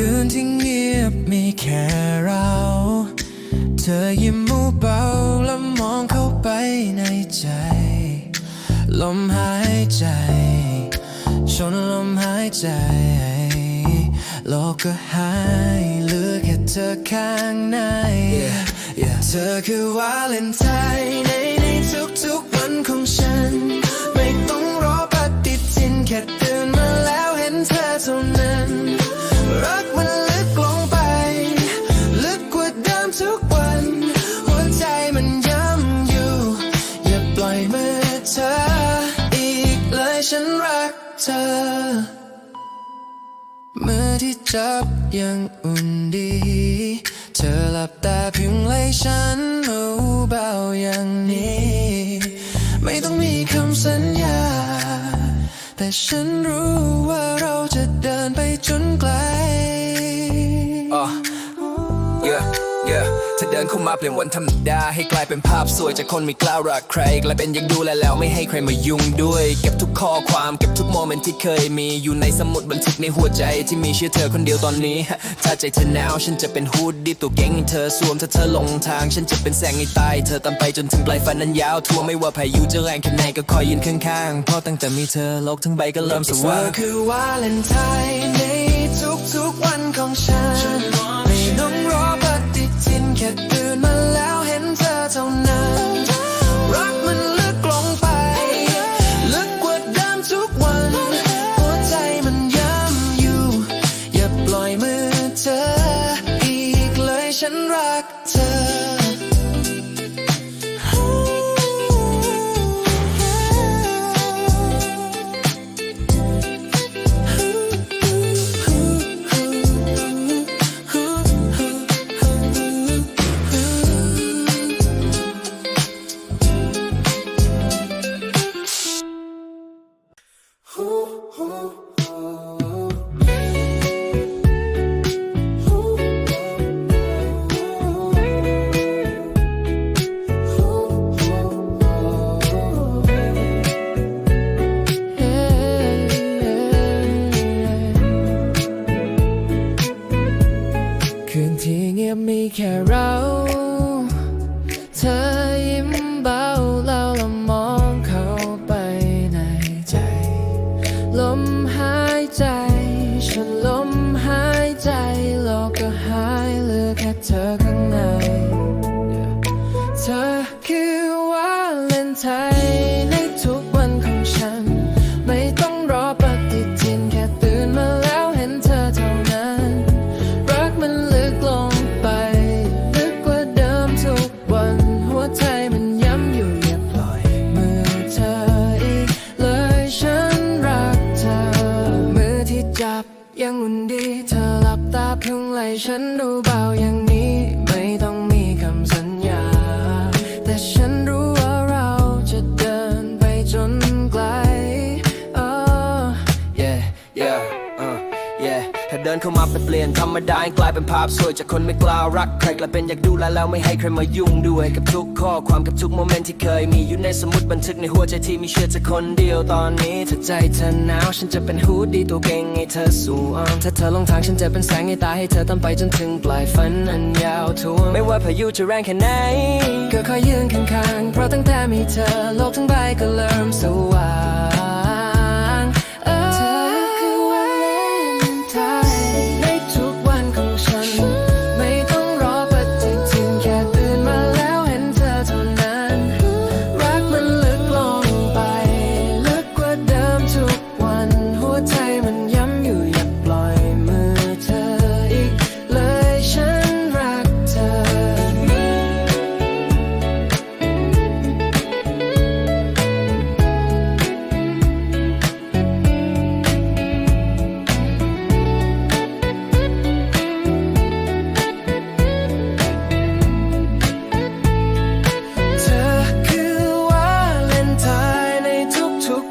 คืนที่เงียบมีแค่เรา เธอยิ้มมูเบาแล้วมองเข้าไปในใจ ลมหายใจ ชนลมหายใจ โลกก็หายเหลือแค่เธอข้างใน เธอคือวาเลนไทน์ในในทุกๆวันของฉัน ไม่ต้องรอปฏิทินแค่ตื่นมาแล้วเห็นเธอเท่านั้น รักเธอ มือที่จับยังอุ่นดี เธอหลับตาเพียงไล่ฉันเบาๆอย่างนี้ ไม่ต้องมีคำสัญญา แต่ฉันรู้ว่าเราจะเดินไปจนไกล เธอเดินเข้ามาเปลี่ยนวันธรรมดา ให้กลายเป็นภาพสวยจากคนไม่กล้ารักใครกลายเป็นอยังดูแลแล้วไม่ให้ใครมายุ่งด้วย เก็บทุกข้อความเก็บทุกโมเมนต์ที่เคยมีอยู่ในสมุดบันทึกในหัวใจที่มีชื่อเธอคนเดียวตอนนี้ ถ้าใจเธอหนาวฉันจะเป็นฮูดดี้ตัวเก่งให้เธอสวมถ้าเธอหลงทาง ฉันจะเป็นแสงในใต้เธอตามไปจนถึงปลายฝันนั้นยาวทั่วไม่ว่าพายุจะแรงแค่ไหนก็คอยยืนข้างๆเพราะตั้งแต่มีเธอโลกทั้งใบก็เริ่มสว่างคือวาเลนไทน์ในทุกๆวันของฉันไม่ต้องรอ ค่ตื่นมาแล้วเห็นเธอเท่านั้น รักมันลึกลงไป ลึกกว่าเดิมทุกวัน หัวใจมันย้ำอยู่ อย่าปล่อยมือเธอ แค่เรา เธอยิ้มเบาแล้วเรามองเข้าไปในใจ ลมหายใจ ฉันลมหายใจโลกก็หายเหลือแค่เธอข้างใน เธอคือวาเลนไทน์ จับยังอุ่นดี เธอหลับตาเพิ่งไหลฉันดูเบาอย่างนี้ นเข้ามาเป็นเปลี่ยนธรรมดาให้กลายเป็นภาพสวยจากคนไม่กล้ารักใครกลายเป็นอยากดูแลแล้วไม่ให้ใครมายุ่งด้วยกับทุกข้อความกับทุกโมเมนต์ที่เคยมีอยู่ในสมุดบันทึกในหัวใจที่มีเชื่อเธอคนเดียวตอนนี้ถ้าใจเธอหนาวฉันจะเป็นฮูดดี้ตัวเก่งให้เธอสวมถ้าเธอลงทางฉันจะเป็นแสงในตาให้เธอตามไปจนถึงปลายฝันอันยาวทั่วไม่ว่าพายุจะแรงแค่ไหนก็คอยยืนข้างๆเพราะตั้งแต่มีเธอโลกทั้งใบก็เริ่มสว่าง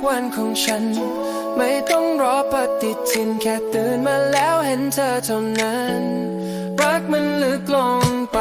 วันของฉัน ไม่ต้องรอปฏิทินแค่ตื่นมาแล้วเห็นเธอเท่านั้น รักมันลึกลงไป